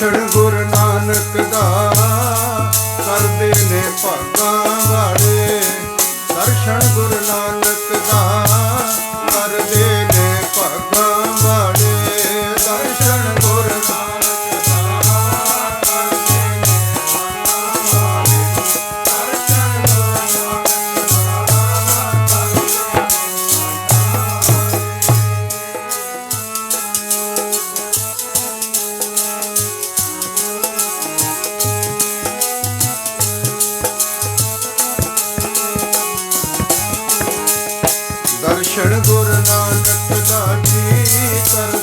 ਦਰਸ਼ਨ ਗੁਰੂ ਨਾਨਕ ਦਾ। ਕਰਦੇ ਨੇ ਭਾਗਾਂ ਵਾਲੇ। ਦਰਸ਼ਨ ਗੁਰੂ ਨਾਨਕ ਦਰਸ਼ਨ ਗੁਰੂ ਨਾਨਕ ਦਾ ਜੀ ਕਰ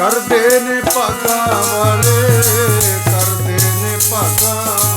ਕਰਦੇ ਨੇ ਭਾਗਾ ਵਾਲੇ ਕਰਦੇ ਨੇ ਭਾਗਾ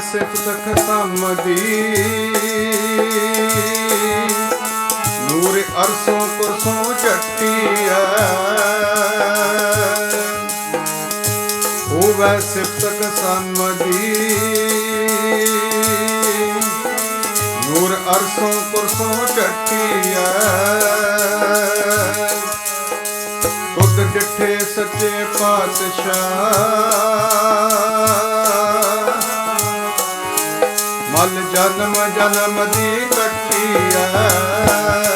ਸਿਫ ਤਖਤਾ ਮਦੀ। ਨੂਰ ਅਰਸੋਂ ਕੁਰਸੋਂ ਝੱਟੀਐ ਹੋਵੇ ਸਿਫ ਤਖ ਸੰਮਦੀ ਨੂਰ ਅਰਸੋਂ ਕੁਰਸੋਂ ਝੱਟੀਐ ਤੁਧ ਡਿਠੇ ਸੱਚੇ ਪਾਤਸ਼ਾਹ। ਹਲ ਜਨਮ ਜਨਮ ਦੀ ਤੱਕੀ ਐ